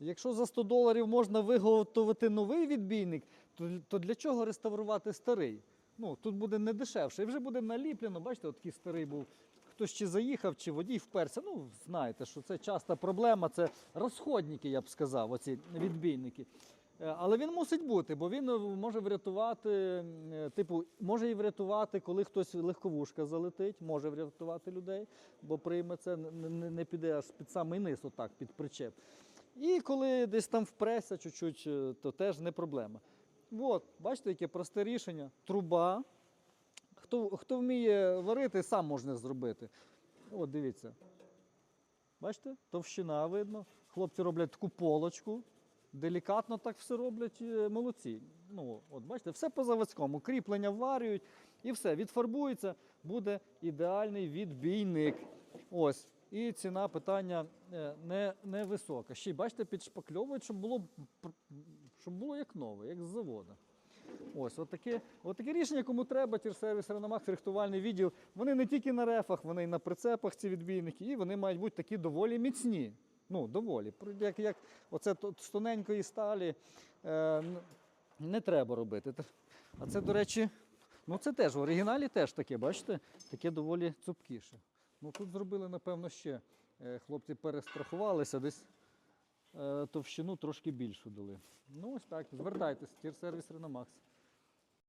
Якщо за 100 доларів можна виготовити новий відбійник, то, то для чого реставрувати старий? Ну, тут буде не дешевше. І вже буде наліплено. Бачите, от такий старий був. Хтось чи заїхав, чи водій вперся. Ну, знаєте, що це часта проблема, це розходники, я б сказав, оці відбійники. Е, Але він мусить бути, бо він е, може врятувати, е, типу, може і врятувати, коли хтось легковушка залетить, може врятувати людей, бо прийме це, не, не- піде аж під самий низ, отак, під причеп. І коли десь там впреся чуть-чуть, е, то теж не проблема. От, бачите, яке просте рішення. Труба. Хто, хто вміє варити, сам можна зробити. От дивіться. Бачите, товщина видно. Хлопці роблять таку полочку. Делікатно так все роблять, е, молодці. Ну, от бачите, все по заводському. Кріплення варюють і все, відфарбується, буде ідеальний відбійник. Ось. І ціна питання е, не. Ще й бачите, підшпакльовують, щоб було, щоб було як нове, як з заводу. Ось, от таке, от таке рішення, кому треба, тірсервіс, Реномакс, рихтувальний відділ. Вони не тільки на рефах, вони і на прицепах, ці відбійники, і вони мають бути такі доволі міцні. Ну, доволі. Як, як оце з тоненької сталі е, не треба робити. А це, до речі, ну це теж в оригіналі теж таке, бачите? Таке доволі цупкіше. Ну тут зробили, напевно, ще. Е, Хлопці перестрахувалися, десь е, товщину трошки більшу дали. Ну ось так, звертайтесь, тір сервіс Реномакс.